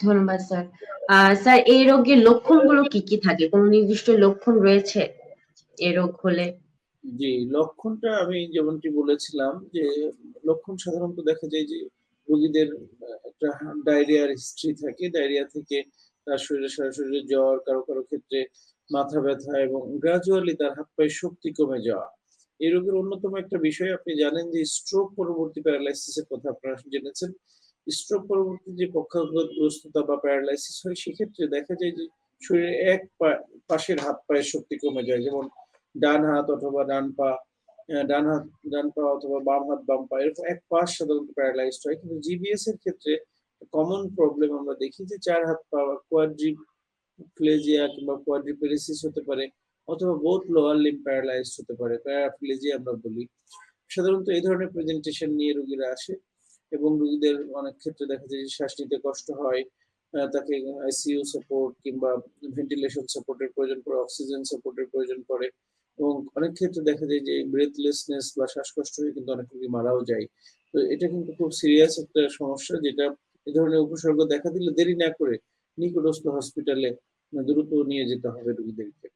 ধন্যবাদ, sir. Sir, এই রোগের লক্ষণগুলো কি কি থাকে? কোন নির্দিষ্ট লক্ষণ রয়েছে এই রোগ হলে? জি, লক্ষণটা আমি যেমনটি বলেছিলাম যে, লক্ষণ সাধারণত দেখা যায় যে, রোগীদের একটা ডায়রিয়ার হিস্ট্রি থাকে। ডায়রিয়া থেকে তার শরীরে সরাসরি জ্বর, কারও কারও ক্ষেত্রে মাথা ব্যথা এবং গ্রাজুয়ালি তার হাত পায়ের শক্তি কমে যাওয়া। এই রোগের অন্যতম একটা বিষয় আপনি জানেন যে স্ট্রোক পরবর্তী প্যারালাইসিসের কথা আপনারা জেনেছেন। স্ট্রোক পরবর্তী যে পক্ষাঘাতগ্রস্ততা বা প্যারালাইসিস হয়, সেক্ষেত্রে দেখা যায় যে শরীরের এক পাশের হাত পায়ের শক্তি কমে যায়। যেমন ডান হাত অথবা ডান পা ডান হাত, ডান পা অথবা বাম হাত, বাম পা, এরকম এক পাশ সাধারণত প্যারালাইজড হয়। কিন্তু জিবিএস এর ক্ষেত্রে কমন প্রবলেম আমরা দেখি যে চার হাত পা বা কোয়াড্রি প্লেজিয়া কিংবা কোয়াড্রিপেরিসিস হতে পারে অথবা বোথ লোয়ার লিম প্যারালাইজড হতে পারে। প্যারাপ্লেজিয়া আমরা বলি। সাধারণত এই ধরনের প্রেজেন্টেশন নিয়ে রোগীরা আসে। এবং রোগীদের অনেক ক্ষেত্রে দেখা যায় যে শ্বাস নিতে কষ্ট হয় তাকে আইসিইউ সাপোর্ট কিংবা ভেন্টিলেশন সাপোর্টের প্রয়োজন পড়ে অক্সিজেন সাপোর্টের প্রয়োজন পড়ে এবং অনেক ক্ষেত্রে দেখা যায় যে ব্রেথলেসনেস বা শ্বাসকষ্ট হয়ে কিন্তু অনেক রোগী মারাও যায়। তো এটা কিন্তু খুব সিরিয়াস একটা সমস্যা যেটা এ ধরনের উপসর্গ দেখা দিলে দেরি না করে নিকটস্থ হসপিটালে দ্রুত নিয়ে যেতে হবে রোগীদেরকে।